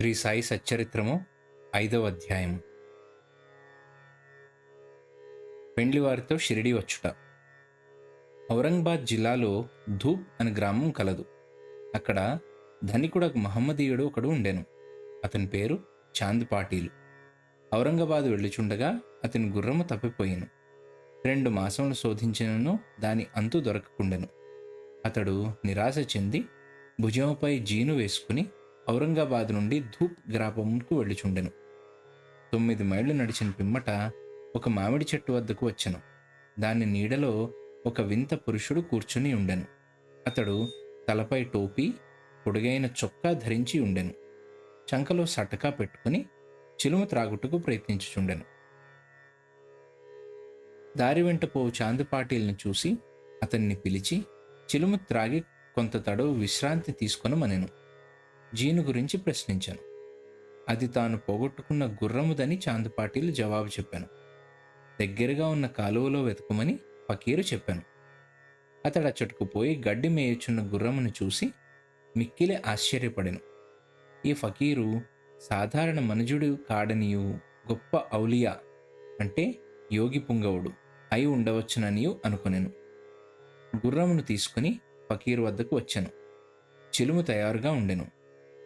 శ్రీ సాయి సచ్చరిత్రము ఐదవ అధ్యాయం పెండ్లివారితో షిరిడి వచ్చుట. ఔరంగాబాద్ జిల్లాలో ధూప్ అనే గ్రామం కలదు. అక్కడ ధనికుడ మహమ్మదీయుడు ఒకడు ఉండెను. అతని పేరు చాంద్ పాటీలు. ఔరంగాబాద్ వెళ్ళుచుండగా అతని గుర్రము తప్పిపోయాను. రెండు మాసములు శోధించినను దాని అంతు దొరకకుండెను. అతడు నిరాశ చెంది భుజముపై జీను వేసుకుని ఔరంగాబాద్ నుండి ధూప్ గ్రామంకు వెళ్ళిచుండెను. తొమ్మిది మైళ్ళు నడిచిన పిమ్మట ఒక మామిడి చెట్టు వద్దకు వచ్చెను. దాని నీడలో ఒక వింత పురుషుడు కూర్చుని ఉండెను. అతడు తలపై టోపీ పొడుగైన చొక్కా ధరించి ఉండెను. చంకలో సటకా పెట్టుకుని చిలుము త్రాగుటకు ప్రయత్నించుచుండెను. దారి వెంట పోవు చాందుపాటీల్ని చూసి అతన్ని పిలిచి చిలుము త్రాగి కొంత తడవు విశ్రాంతి తీసుకొనమనెను. జీను గురించి ప్రశ్నించాను. అది తాను పోగొట్టుకున్న గుర్రముదని చాందుపాటీలు జవాబు చెప్పాను. దగ్గరగా ఉన్న కాలువలో వెతకమని ఫకీరు చెప్పాను. అతడు అచ్చటకు పోయి గడ్డి మేయుచున్న గుర్రమును చూసి మిక్కిలే ఆశ్చర్యపడెను. ఈ ఫకీరు సాధారణ మనుజుడు కాడనియు గొప్ప ఔలియా అంటే యోగి పుంగవుడు అయి ఉండవచ్చుననియు అనుకునేను. గుర్రమును తీసుకుని ఫకీరు వద్దకు వచ్చాను. చిలుము తయారుగా ఉండెను.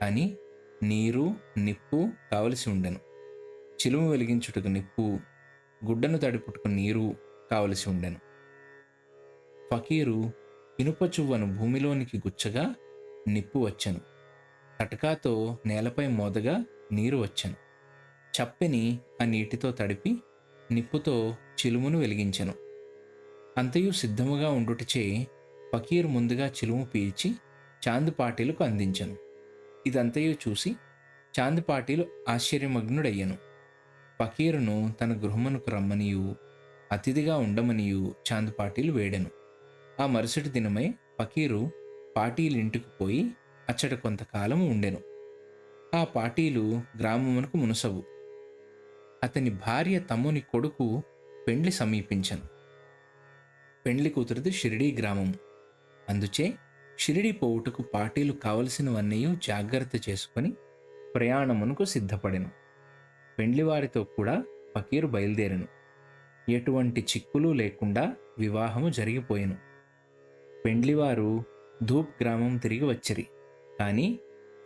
కానీ నీరు నిప్పు కావలసి ఉండెను. చిలుము వెలిగించుటకు నిప్పు గుడ్డను తడిపుటకు నీరు కావలసి ఉండెను. ఫకీరు ఇనుప చువ్వను భూమిలోనికి గుచ్చగా నిప్పు వచ్చెను. తటకాతో నేలపై మోదగా నీరు వచ్చెను. చప్పిని ఆ నీటితో తడిపి నిప్పుతో చిలుమును వెలిగించెను. అంతయు సిద్ధముగా ఉండుటచే ఫకీర్ ముందుగా చిలుము పీల్చి చాందుపాటీలకు అందించెను. ఇదంతయు చూసి చాందిపాటిలు ఆశ్చర్యమగ్నుడయ్యను. పకీరును తన గృహమునకు రమ్మనియు అతిథిగా ఉండమనియు చాందిపాటీలు వేడెను. ఆ మరుసటి దినమై పకీరు పాటీలింటికి పోయి అచ్చట కొంతకాలము ఉండెను. ఆ పాటీలు గ్రామమునకు మునసవు. అతని భార్య తమ్ముని కొడుకు పెండ్లి సమీపించను. పెండ్లి కూతురిది షిరిడీ గ్రామం అందుచే షిరిడి పోవుటకు పాటీలు కావలసినవన్నీ జాగ్రత్త చేసుకొని ప్రయాణమునకు సిద్ధపడెను. పెండ్లివారితో కూడా ఫకీరు బయలుదేరెను. ఎటువంటి చిక్కులు లేకుండా వివాహము జరిగిపోయెను. పెండ్లివారు ధూప్ గ్రామం తిరిగి వచ్చిరి. కానీ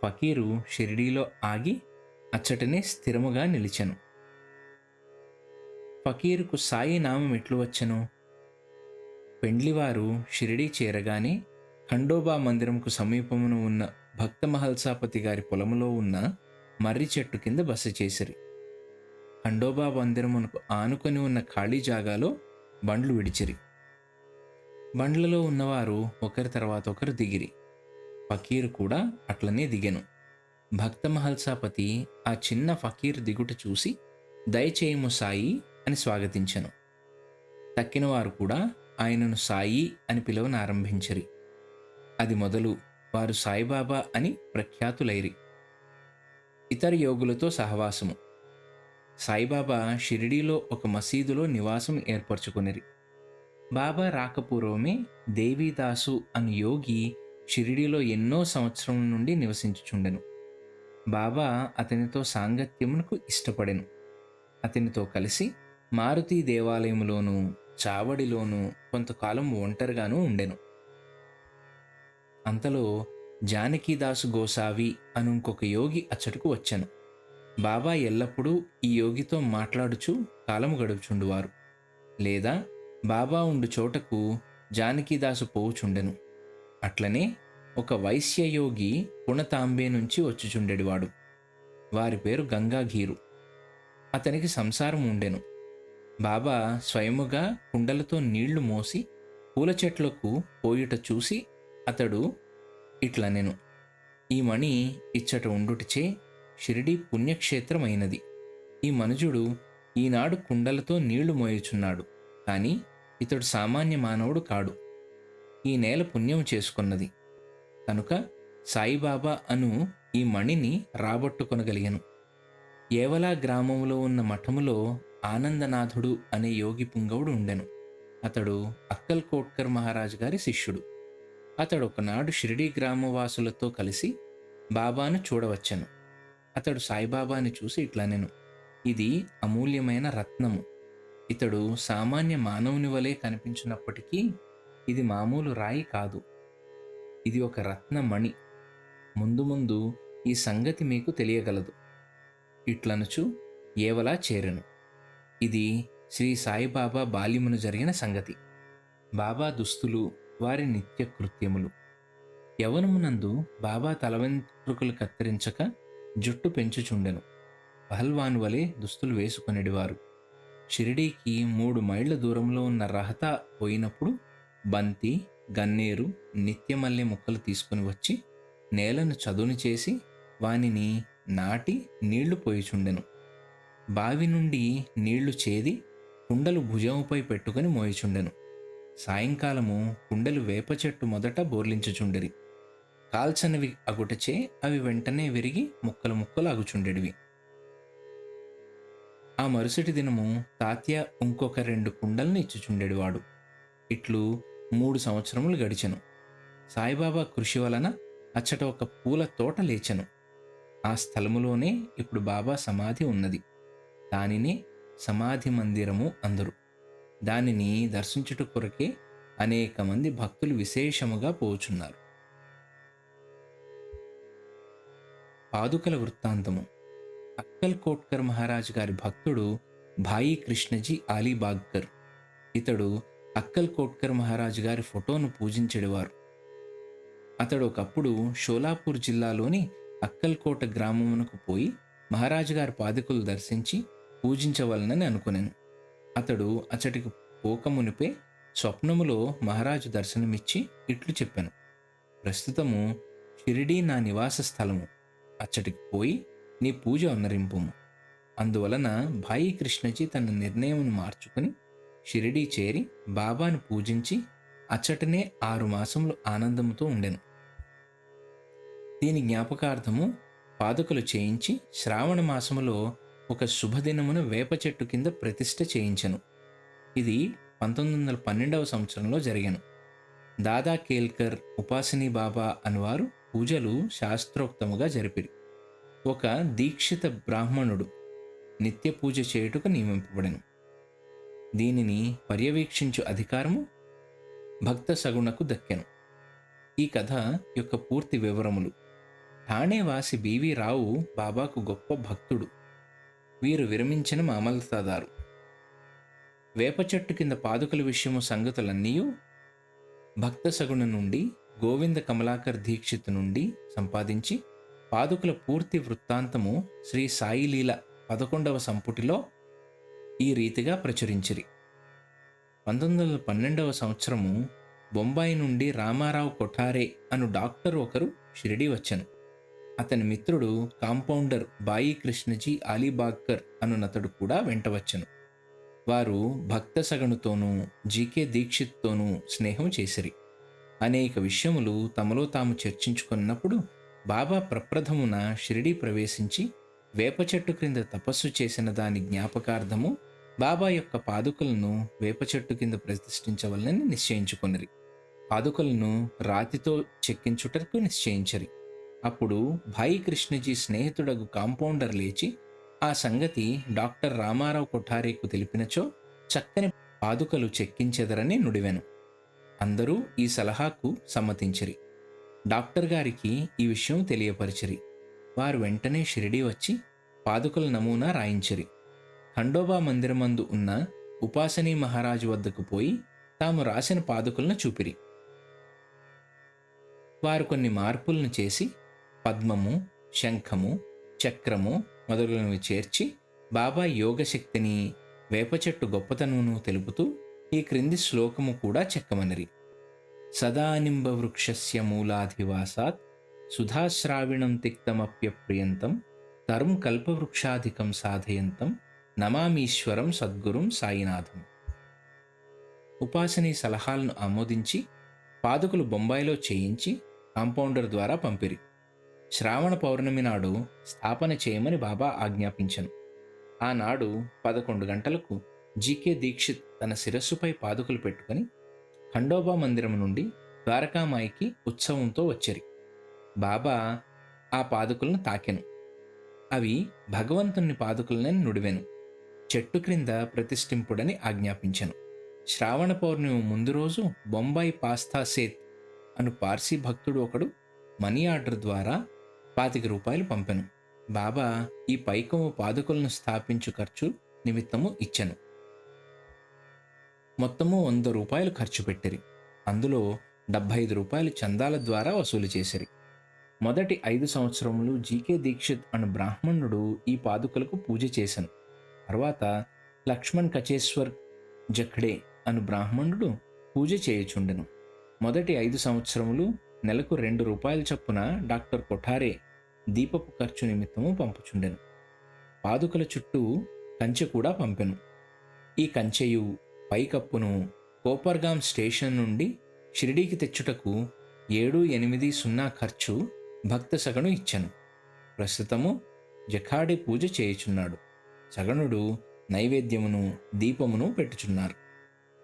ఫకీరు షిరిడీలో ఆగి అచ్చటనే స్థిరముగా నిలిచెను. ఫకీరుకు సాయి నామం ఎట్లు వచ్చెను? పెండ్లివారు షిరిడీ చేరగానే ఖండోబా మందిరంకు సమీపమున ఉన్న భక్త మహల్సాపతి గారి పొలములో ఉన్న మర్రి చెట్టు కింద బస చేసిరి. ఖండోబా మందిరమునకు ఆనుకొని ఉన్న ఖాళీ జాగాలో బండ్లు విడిచిరి. బండ్లలో ఉన్నవారు ఒకరి తర్వాత ఒకరు దిగిరి. ఫకీర్ కూడా అట్లనే దిగెను. భక్త మహల్సాపతి ఆ చిన్న ఫకీర్ దిగుట చూసి దయచేయము సాయి అని స్వాగతించెను. తక్కినవారు కూడా ఆయనను సాయి అని పిలవనారంభించరి. అది మొదలు వారు సాయిబాబా అని ప్రఖ్యాతులైరి. ఇతర యోగులతో సహవాసము. సాయిబాబా షిరిడీలో ఒక మసీదులో నివాసం ఏర్పరచుకునిరి. బాబా రాకపూర్వమే దేవీదాసు అను యోగి షిరిడీలో ఎన్నో సంవత్సరం నుండి నివసించుచుండెను. బాబా అతనితో సాంగత్యమునకు ఇష్టపడెను. అతనితో కలిసి మారుతి దేవాలయంలోనూ చావడిలోనూ కొంతకాలం ఒంటరిగానూ ఉండెను. అంతలో జానకీదాసు గోసావి అను ఇంకొక యోగి అచ్చటకు వచ్చాను. బాబా ఎల్లప్పుడూ ఈ యోగితో మాట్లాడుచు కాలము గడుపుచుండువారు లేదా బాబా ఉండు చోటకు జానకీదాసు పోవుచుండెను. అట్లనే ఒక వైశ్యయోగి పుణతాంబే నుంచి వచ్చుచుండెడివాడు. వారి పేరు గంగాఘీరు. అతనికి సంసారం ఉండెను బాబా స్వయముగా కుండలతో నీళ్ళు మోసి పూల చెట్లకు పోయుట చూసి అతడు ఇట్లనెను ఈ మణి ఇచ్చట ఉండుటిచే షిరిడి పుణ్యక్షేత్రమైనది. ఈ మనుజుడు ఈనాడు కుండలతో నీళ్ళు మోయుచున్నాడు కానీ ఇతడు సామాన్య మానవుడు కాడు. ఈ నేల పుణ్యం చేసుకున్నది. కనుక సాయిబాబా అను ఈ మణిని రాబట్టుకొనగలిగాను. ఏవలా గ్రామంలో ఉన్న మఠములో ఆనందనాథుడు అనే యోగి పుంగవుడు ఉండెను. అతడు అక్కల్ కోట్కర్ మహారాజు గారి శిష్యుడు. అతడు ఒకనాడు షిరిడీ గ్రామవాసులతో కలిసి బాబాను చూడవచ్చాను. అతడు సాయిబాబాని చూసి ఇట్లా నేను ఇది అమూల్యమైన రత్నము. ఇతడు సామాన్య మానవుని వలె కనిపించినప్పటికీ ఇది మామూలు రాయి కాదు. ఇది ఒక రత్నమణి. ముందు ముందు ఈ సంగతి మీకు తెలియగలదు. ఇట్లనుచు ఏవలా చేరను. ఇది శ్రీ సాయిబాబా బాల్యమును జరిగిన సంగతి. బాబా దుస్తులు వారి నిత్య కృత్యములు. యవనమునందు బాబా తలవెంట్రుకలు కత్తిరించక జుట్టు పెంచుచుండెను. పహల్వాన్ వలె దుస్తులు వేసుకొనిడివారు. షిరిడీకి మూడు మైళ్ళ దూరంలో ఉన్న రహత పోయినప్పుడు బంతి గన్నేరు నిత్యమల్లె ముక్కలు తీసుకుని వచ్చి నేలను చదును చేసి వానిని నాటి నీళ్ళు పోయిచుండెను. బావి నుండి నీళ్ళు చేది కుండలు భుజముపై పెట్టుకుని మోయిచుండెను. సాయంకాలము కుండలు వేప చెట్టు మొదట బోర్లించుచుండెరి. కాల్చనివి అగుటచే అవి వెంటనే విరిగి ముక్కలు ముక్కలు అగుచుండెడివి ఆ మరుసటి దినము తాత్య ఇంకొక రెండు కుండల్ని ఇచ్చుచుండెడివాడు. ఇట్లు మూడు సంవత్సరములు గడిచెను. సాయిబాబా కృషి వలన అచ్చట ఒక పూల తోట లేచెను. ఆ స్థలములోనే ఇప్పుడు బాబా సమాధి ఉన్నది. దానినే సమాధి మందిరము అందరు. దానిని దర్శించుట కొరకే అనేక మంది భక్తులు విశేషముగా పోచున్నారు. పాదుకల వృత్తాంతము. అక్కల్ కోట్కర్ మహారాజ్ గారి భక్తుడు భాయి కృష్ణజీ ఆలీబాగ్కర్. ఇతడు అక్కల్ కోట్కర్ మహారాజ్ గారి ఫోటోను పూజించేవారు అతడు ఒకప్పుడు షోలాపూర్ జిల్లాలోని అక్కల్కోట గ్రామమునకు పోయి మహారాజు గారి పాదుకలు దర్శించి పూజించవలనని అనుకున్నాను అతడు అచ్చటికి పోకమునిపే స్వప్నములో మహారాజు దర్శనమిచ్చి ఇట్లు చెప్పాను. ప్రస్తుతము షిరిడీ నా నివాస స్థలము. అచ్చటికి పోయి నీ పూజ అన్నరింపుము అందువలన భాయి కృష్ణజీ తన నిర్ణయం మార్చుకుని షిరిడీ చేరి బాబాను పూజించి అచ్చటనే ఆరు మాసములు ఆనందంతో ఉండెను. దీని జ్ఞాపకార్థము పాదుకలు చేయించి శ్రావణ మాసములో ఒక శుభదినమున వేప చెట్టు కింద ప్రతిష్ఠ చేయించెను. ఇది పంతొమ్మిది వందల పన్నెండవ సంవత్సరంలో జరిగాను. దాదా కేల్కర్ ఉపాసిని బాబా అనివారు పూజలు శాస్త్రోక్తముగా జరిపిరి. ఒక దీక్షిత బ్రాహ్మణుడు నిత్య పూజ చేయుటకు నియమింపబడెను. దీనిని పర్యవేక్షించు అధికారము భక్త సగుణకు దక్కెను. ఈ కథ యొక్క పూర్తి వివరములు. ఠాణేవాసి బీవీ రావు బాబాకు గొప్ప భక్తుడు. వీరు విరమించిన మామలతాదారు వేప చెట్టు కింద పాదుకల విషయము సంగతులన్నీ భక్త సగుణ నుండి గోవింద కమలాకర్ దీక్షిత్ నుండి సంపాదించి పాదుకల పూర్తి వృత్తాంతము శ్రీ సాయిలీల పదకొండవ సంపుటిలో ఈ రీతిగా ప్రచురించిరి. పంతొమ్మిది వందల పన్నెండవ సంవత్సరము బొంబాయి నుండి రామారావు కొఠారే అను డాక్టర్ ఒకరు షిరిడి వచ్చాను. అతని మిత్రుడు కాంపౌండర్ బాయి కృష్ణజీ అలీబాగ్కర్ అనునతడు కూడా వెంట వచ్చెను వారు భక్త సగణుతోనూ జీకే దీక్షిత్తోనూ స్నేహం చేసిరి. అనేక విషయములు తమలో తాము చర్చించుకున్నప్పుడు బాబా ప్రప్రథమున షిరిడి ప్రవేశించి వేప చెట్టు క్రింద తపస్సు చేసిన దాని జ్ఞాపకార్థము బాబా యొక్క పాదుకలను వేప చెట్టు కింద ప్రతిష్ఠించవలనని నిశ్చయించుకొనిరి. పాదుకలను రాతితో చెక్కించుటకు నిశ్చయించరి. అప్పుడు భాయి కృష్ణజీ స్నేహితుడగు కాంపౌండర్ లేచి ఆ సంగతి డాక్టర్ రామారావు కొఠారేకు తెలిపినచో చక్కని పాదుకలు చెక్కించెదరని నుడివెను. అందరూ ఈ సలహాకు సమ్మతించిరి. డాక్టర్ గారికి ఈ విషయం తెలియపరిచిరి. వారు వెంటనే షిరిడి వచ్చి పాదుకల నమూనా రాయించిరి. ఖండోబా మందిరమందు ఉన్న ఉపాసనీ మహారాజు వద్దకు పోయి తాము రాసిన పాదుకలను చూపిరి. వారు కొన్ని మార్పులను చేసి పద్మము శంఖము చక్రము మొదలగునవి చేర్చి బాబా యోగశక్తిని వేప చెట్టు గొప్పతనమును తెలుపుతూ ఈ క్రింది శ్లోకము కూడా చెక్కమనిరి. సదానింబ వృక్షస్య మూలాధివాసాత్ సుధాశ్రావిణం తిక్తమప్యప్రియంతం తరుం కల్పవృక్షాధికం సాధయంతం నమామీశ్వరం సద్గురుం సాయినాథం. ఉపాసనీ సలహాలను ఆమోదించి పాదుకులు బొంబాయిలో చేయించి కాంపౌండర్ ద్వారా పంపిరి. శ్రావణ పౌర్ణమి నాడు స్థాపన చేయమని బాబా ఆజ్ఞాపించను. ఆనాడు పదకొండు గంటలకు జీకే దీక్షిత్ తన శిరస్సుపై పాదుకలు పెట్టుకుని ఖండోబా మందిరం నుండి ద్వారకామాయికి ఉత్సవంతో వచ్చరి. బాబా ఆ పాదుకులను తాకెను. అవి భగవంతుని పాదుకులని నుడివెను. చెట్టు క్రింద ప్రతిష్ఠింపుడని ఆజ్ఞాపించను. శ్రావణ పౌర్ణమి ముందు రోజు బొంబాయి పాస్తా సేత్ అను పార్సీ భక్తుడు ఒకడు మనీ ఆర్డర్ ద్వారా పాతిక రూపాయలు పంపెను. బాబా ఈ పైకము పాదుకలను స్థాపించు ఖర్చు నిమిత్తము ఇచ్చెను. మొత్తము వంద రూపాయలు ఖర్చు పెట్టిరి. అందులో డెబ్భై ఐదు రూపాయలు చందాల ద్వారా వసూలు చేసిరి. మొదటి ఐదు సంవత్సరములు జీకే దీక్షిత్ అను బ్రాహ్మణుడు ఈ పాదుకలకు పూజ చేశాను తర్వాత లక్ష్మణ్ కచేశ్వర్ జఖడే అను బ్రాహ్మణుడు పూజ చేయుచుండెను. మొదటి ఐదు సంవత్సరములు నెలకు రెండు రూపాయల చొప్పున డాక్టర్ కొఠారే దీపపు ఖర్చు నిమిత్తము పంపుచుండెను. పాదుకల చుట్టూ కంచె కూడా పంపెను. ఈ కంచెయు పైకప్పును కోపర్గాం స్టేషన్ నుండి షిరిడీకి తెచ్చుటకు ఏడు ఎనిమిది సున్నా ఖర్చు భక్త సగను ఇచ్చెను. ప్రస్తుతము జఖాడి పూజ చేయుచున్నాడు. సగనుడు నైవేద్యమును దీపమును పెట్టుచున్నారు.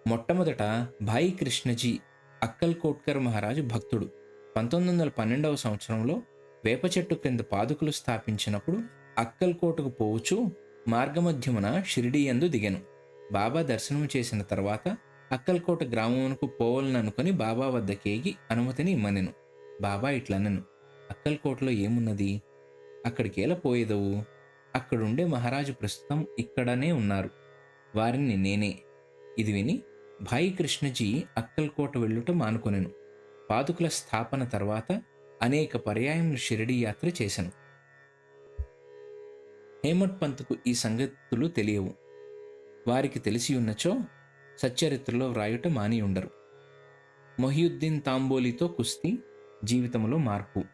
మొట్టమొదట భాయి కృష్ణజీ అక్కల్ కోట్కర్ మహారాజు భక్తుడు. పంతొమ్మిది వందల పన్నెండవ సంవత్సరంలో వేప చెట్టు క్రింద పాదుకులు స్థాపించినప్పుడు అక్కల్కోటకు పోవచ్చు మార్గమధ్యమున షిరిడీ యందు దిగెను. బాబా దర్శనం చేసిన తర్వాత అక్కల్కోట గ్రామమునకు పోవాలననుకొని బాబా వద్దకేగి అనుమతిని ఇమ్మనెను. బాబా ఇట్లనెను అక్కల్కోటలో ఏమున్నది? అక్కడికేలా పోయేదవు? అక్కడుండే మహారాజు ప్రస్తుతం ఇక్కడనే ఉన్నారు. వారిని నేనే. ఇది విని భాయి కృష్ణజీ అక్కల్కోట వెళ్ళుట మానుకొనెను. పాదుకుల స్థాపన తర్వాత అనేక పర్యాయములు షిరిడి యాత్ర చేశాను హేమట్ పంత్కు ఈ సంగతులు తెలియవు. వారికి తెలిసి ఉన్నచో సచ్చరిత్రలో వ్రాయుట మాని ఉండరు మొహియుద్దీన్ తాంబోలితో కుస్తీ జీవితంలో మార్పు.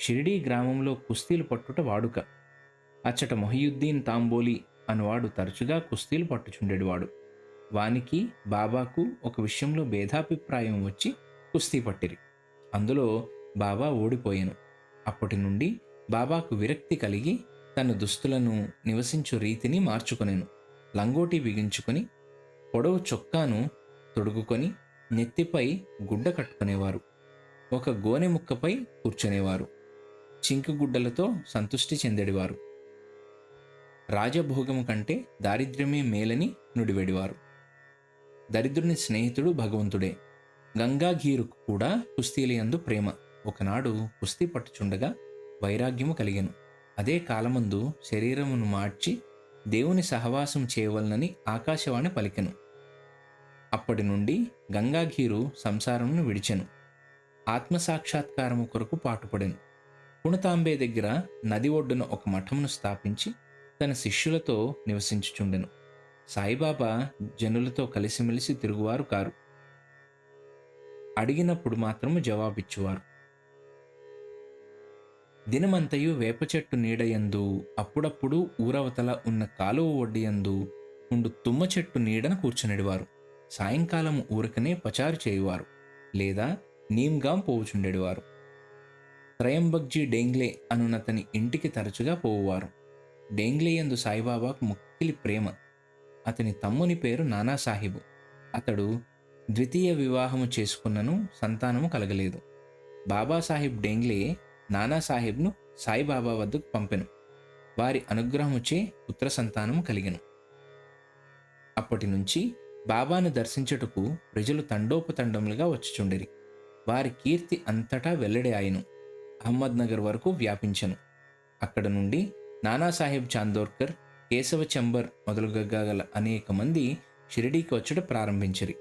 షిరిడీ గ్రామంలో కుస్తీలు పట్టుట వాడుక. అచ్చట మొహియుద్దీన్ తాంబోలి అనువాడు తరచుగా కుస్తీలు పట్టుచుండేవాడు. వానికి బాబాకు ఒక విషయంలో భేదాభిప్రాయం వచ్చి కుస్తీ పట్టిరి. అందులో బాబా ఓడిపోయాను. అప్పటి నుండి బాబాకు విరక్తి కలిగి తన దుస్తులను నివసించు రీతిని మార్చుకొనెను. లంగోటి బిగించుకొని పొడవు చొక్కాను తొడుగుకొని నెత్తిపై గుడ్డ కట్టుకునేవారు. ఒక గోనె ముక్కపై కూర్చునేవారు. చింకుగుడ్డలతో గుడ్డలతో సంతుష్టి రాజభోగము కంటే దారిద్ర్యమే మేలని నుడివెడివారు. దరిద్రుని స్నేహితుడు భగవంతుడే. గంగాగీరుకు కూడా కుస్తీలయందు ప్రేమ. ఒకనాడు కుస్తీ పట్టుచుండగా వైరాగ్యము కలిగెను. అదే కాలమందు శరీరమును మార్చి దేవుని సహవాసం చేయవలనని ఆకాశవాణి పలికెను. అప్పటి నుండి గంగాఘీరు సంసారమును విడిచెను. ఆత్మసాక్షాత్కారము కొరకు పాటుపడెను. పుణతాంబే దగ్గర నది ఒడ్డున ఒక మఠమును స్థాపించి తన శిష్యులతో నివసించుచుండెను. సాయిబాబా జనులతో కలిసిమెలిసి తిరుగువారు కారు. అడిగినప్పుడు మాత్రము జవాబిచ్చువారు. దినమంతయు వేప చెట్టు నీడయందు అప్పుడప్పుడు ఊరవతల ఉన్న కాలువ ఒడ్డియందు ఉండు తుమ్మ చెట్టు నీడన కూర్చునేడివారు. సాయంకాలం ఊరకనే పచారు చేయువారు లేదా నీమ్గాం పోవుచుండేవారు త్రయంబక్జీ డేంగ్లే అనునతని ఇంటికి తరచుగా పోవువారు. డేంగ్లే యందు సాయిబాబాకు ముక్కిలి ప్రేమ. అతని తమ్ముని పేరు నానాసాహిబు. అతడు ద్వితీయ వివాహము చేసుకున్నను సంతానము కలగలేదు. బాబాసాహిబ్ డేంగ్లే నానాసాహెబ్ను సాయిబాబా వద్దకు పంపెను. వారి అనుగ్రహముచే పుత్ర సంతానము కలిగెను. అప్పటి నుంచి బాబాను దర్శించుటకు ప్రజలు తండోపతండములుగా వచ్చుచుండిరి. వారి కీర్తి అంతటా వెల్లడి ఆయను. అహ్మద్నగర్ వరకు వ్యాపించెను. అక్కడ నుండి నానాసాహెబ్ చాందోర్కర్ కేశవ చంబర్ మొదలుగా అనేక మంది షిరిడీకి వచ్చుట ప్రారంభించిరి.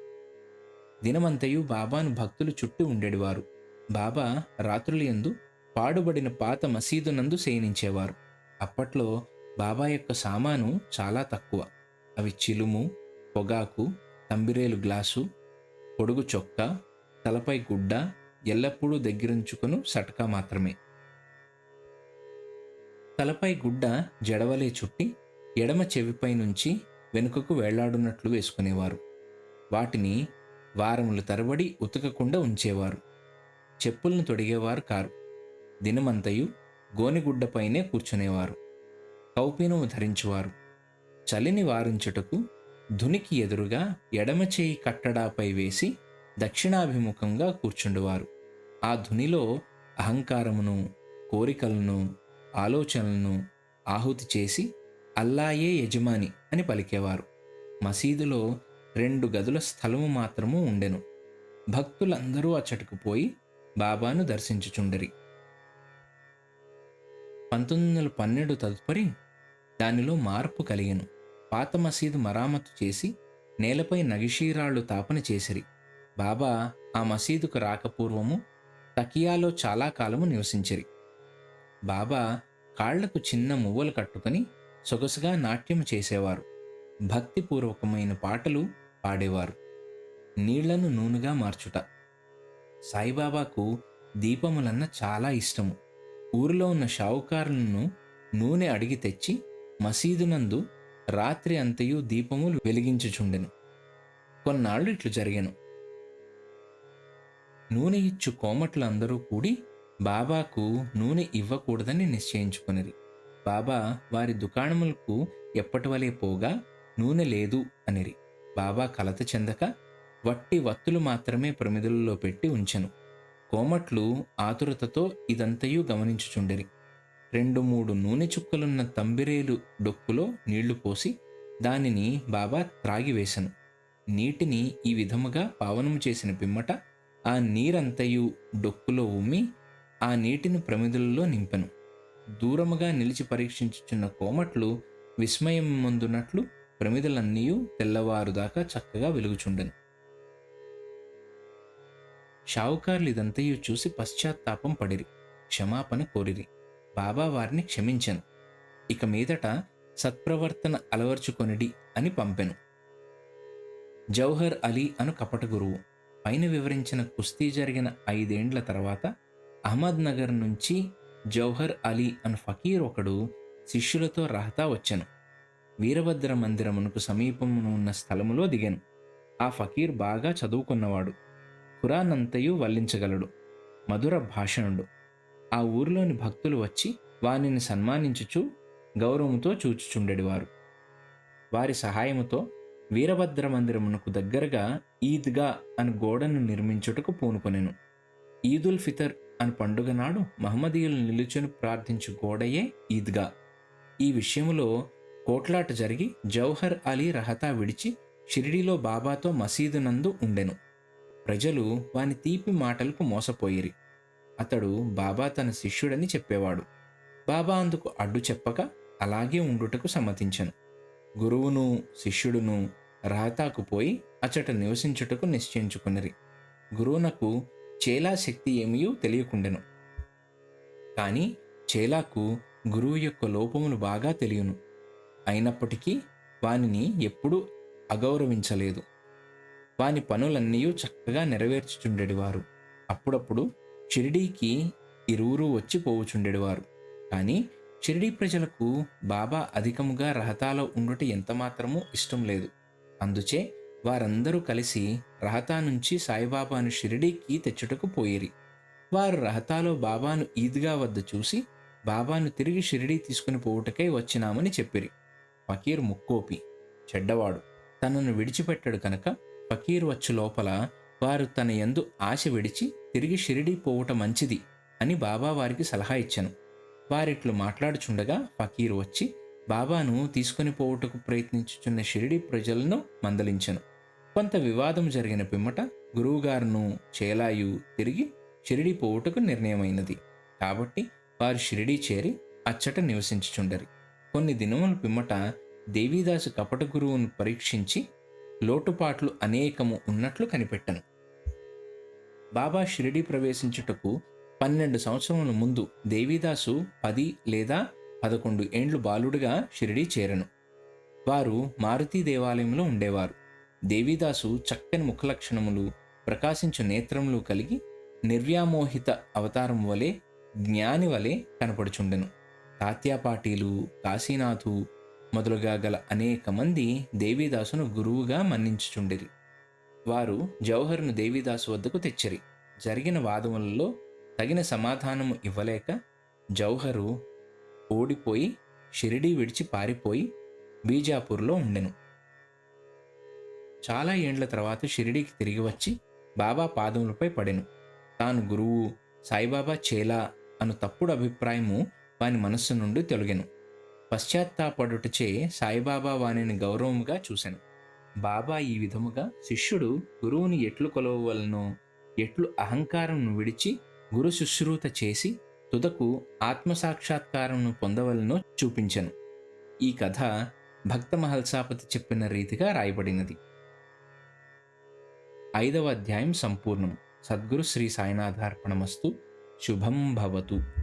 దినమంతయు బాబాను భక్తులు చుట్టూ ఉండేవారు బాబా రాత్రులందు పాడుబడిన పాత మసీదునందు శయనించేవారు అప్పట్లో బాబా యొక్క సామాను చాలా తక్కువ. అవి చిలుము పొగాకు తంబిరేలు గ్లాసు పొడుగు చొక్కా తలపై గుడ్డ ఎల్లప్పుడూ దగ్గరుంచుకును సటకా మాత్రమే. తలపై గుడ్డ జడవలే చుట్టి ఎడమ చెవిపై నుంచి వెనుకకు వేళ్ళాడున్నట్లు వేసుకునేవారు. వాటిని వారముల తరబడి ఉతకకుండా ఉంచేవారు. చెప్పులను తొడిగేవారు కారు. దినమంతయు గోనిగుడ్డపైనే కూర్చునేవారు. కౌపీనము ధరించువారు. చలిని వారించుటకు ధునికి ఎదురుగా ఎడమ చేయి కట్టడాపై వేసి దక్షిణాభిముఖంగా కూర్చుండువారు. ఆ ధునిలో అహంకారమును కోరికలను ఆలోచనలను ఆహుతి చేసి అల్లాయే యజమాని అని పలికేవారు. మసీదులో రెండు గదుల స్థలము మాత్రము ఉండెను. భక్తులందరూ అచ్చటకు పోయి బాబాను దర్శించుచుండరి. పంతొమ్మిది వందల పన్నెండు తదుపరి దానిలో మార్పు కలిగెను. పాత మసీదు మరామత్తు చేసి నేలపై నగిషీరాళ్ళు తాపన చేసిరి. బాబా ఆ మసీదుకు రాకపూర్వము తకియాలో చాలా కాలము నివసించిరి. బాబా కాళ్ళకు చిన్న మువ్వలు కట్టుకుని సొగసుగా నాట్యం చేసేవారు. భక్తిపూర్వకమైన పాటలు పాడేవారు. నీళ్ళను నూనెగా మార్చుట. సాయిబాబాకు దీపములన్న చాలా ఇష్టము. ఊరిలో ఉన్న షావుకారులను నూనె అడిగి తెచ్చి మసీదునందు రాత్రి అంతయు దీపములు వెలిగించుచుండెను. కొన్నాళ్ళు ఇట్లు జరిగాను. నూనె ఇచ్చు కోమట్లు అందరూ కూడి బాబాకు నూనె ఇవ్వకూడదని నిశ్చయించుకొనిరి. బాబా వారి దుకాణములకు ఎప్పటివలే పోగా నూనె లేదు అనిరి. బాబా కలత చెందక వట్టి వత్తులు మాత్రమే ప్రమిదులలో పెట్టి ఉంచెను. కోమట్లు ఆతురతతో ఇదంతయు గమనించుచుండిరి. రెండు మూడు నూనె చుక్కలున్న తంబిరేలు డొక్కులో నీళ్ళు పోసి దానిని బాబా త్రాగివేశను. నీటిని ఈ విధముగా పావనము చేసిన పిమ్మట ఆ నీరంతయు డొక్కులో ఉమ్మి ఆ నీటిని ప్రమిదులలో నింపెను. దూరముగా నిలిచి పరీక్షించుచున్న కోమట్లు విస్మయం ముందున్నట్లు ప్రమిదలన్నీ తెల్లవారుదాకా చక్కగా వెలుగుచుండెను. షావుకారులు ఇదంతయు చూసి పశ్చాత్తాపం పడిరి క్షమాపణ కోరిరి. బాబా వారిని క్షమించను. ఇక మీదట సత్ప్రవర్తన అలవర్చుకొనిడి అని పంపెను. జౌహర్ అలీ అను కపట గురువు. పైన వివరించిన కుస్తీ జరిగిన ఐదేండ్ల తర్వాత అహ్మద్నగర్ నుంచి జౌహర్ అలీ అను ఫకీర్ ఒకడు శిష్యులతో రహతా వచ్చెను. వీరభద్ర మందిరమునకు సమీపమున ఉన్న స్థలములో దిగాను. ఆ ఫకీర్ బాగా చదువుకున్నవాడు. పురాణంతయు వల్లించగలడు. మధుర భాషణుడు. ఆ ఊరిలోని భక్తులు వచ్చి వానిని సన్మానించుచు గౌరవముతో చూచుచుండెడివారు. వారి సహాయముతో వీరభద్ర మందిరమునకు దగ్గరగా ఈద్గా అని గోడను నిర్మించుటకు పూనుకొనెను. ఈదుల్ ఫితర్ అని పండుగ నాడు మహమ్మదీయులు నిలుచుని ప్రార్థించు గోడయే ఈద్గా. ఈ విషయములో కోట్లాట జరిగి జౌహర్ అలీ రహతా విడిచి షిరిడీలో బాబాతో మసీదు నందు ఉండెను. ప్రజలు వాని తీపి మాటలకు మోసపోయిరి. అతడు బాబా తన శిష్యుడని చెప్పేవాడు. బాబా అందుకు అడ్డు చెప్పక అలాగే ఉండుటకు సమ్మతించను. గురువును శిష్యుడును రాతాకు పోయి అచట నివసించుటకు నిశ్చయించుకునిరి. గురువునకు చేలా శక్తి ఏమీయూ తెలియకుండెను. కానీ చేలాకు గురువు యొక్క లోపములు బాగా తెలియను. అయినప్పటికీ వానిని ఎప్పుడూ అగౌరవించలేదు. వాని పనులన్నీ చక్కగా నెరవేర్చుచుండెడివారు అప్పుడప్పుడు షిరిడీకి ఇరువురు వచ్చి పోవుచుండెడివారు కానీ షిరిడీ ప్రజలకు బాబా అధికముగా రహతాలో ఉండుట ఎంతమాత్రమూ ఇష్టం లేదు. అందుచే వారందరూ కలిసి రహతా నుంచి సాయిబాబాను షిరిడీకి తెచ్చుటకు పోయిరి. వారు రహతాలో బాబాను ఈద్గా వద్ద చూసి బాబాను తిరిగి షిరిడీ తీసుకుని పోవుటకై వచ్చినామని చెప్పిరి. ఫకీర్ ముక్కోపి చెడ్డవాడు తనను విడిచిపెట్టాడు కనుక ఫకీర్ వచ్చు లోపల వారు తన యందు ఆశ విడిచి తిరిగి షిరిడీ పోవుట మంచిది అని బాబా వారికి సలహా ఇచ్చాను. వారిట్లు మాట్లాడుచుండగా ఫకీర్ వచ్చి బాబాను తీసుకుని పోవుటకు ప్రయత్నించుచున్న షిరిడి ప్రజలను మందలించను. కొంత వివాదం జరిగిన పిమ్మట గురువుగారును చేలాయు తిరిగి షిరిడి పోవుటకు నిర్ణయమైనది. కాబట్టి వారు షిరిడి చేరి అచ్చట నివసించుచుండరి. కొన్ని దినముల పిమ్మట దేవీదాసు కపట గురువును పరీక్షించి లోటుపాట్లు అనేకము ఉన్నట్లు కనిపెట్టను. బాబా షిరిడి ప్రవేశించుటకు పన్నెండు సంవత్సరముల ముందు దేవీదాసు పది లేదా పదకొండు ఏండ్లు బాలుడుగా షిరిడి చేరను. వారు మారుతీ దేవాలయంలో ఉండేవారు. దేవీదాసు చక్కని ముఖలక్షణములు ప్రకాశించు నేత్రములు కలిగి నిర్వ్యామోహిత అవతారం వలె జ్ఞాని వలె కనపడుచుండెను. తాత్యాపాటీలు కాశీనాథు మొదలుగా గల అనేక మంది దేవీదాసును గురువుగా మన్నించుచుండిరి. వారు జవహర్ను దేవీదాసు వద్దకు తెచ్చిరి. జరిగిన వాదములలో తగిన సమాధానము ఇవ్వలేక జౌహరు ఓడిపోయి షిరిడీ విడిచి పారిపోయి బీజాపూర్లో ఉండెను. చాలా ఏండ్ల తర్వాత షిరిడీకి తిరిగి వచ్చి బాబా పాదములపై పడెను. తాను గురువు సాయిబాబా చేలా అను తప్పుడు అభిప్రాయము వాని మనస్సు నుండి తొలగెను. పశ్చాత్తాపడుటచే సాయిబాబా వాణిని గౌరవముగా చూశాను బాబా ఈ విధముగా శిష్యుడు గురువుని ఎట్లు కొలవవలనో ఎట్లు అహంకారంను విడిచి గురు శుశ్రూత చేసి తుదకు ఆత్మసాక్షాత్కారంను పొందవలనో చూపించను. ఈ కథ భక్త మహల్సాపతి చెప్పిన రీతిగా రాయబడినది. ఐదవ అధ్యాయం సంపూర్ణం సద్గురు శ్రీ సాయినాథార్పణమస్తు. శుభం భవతు.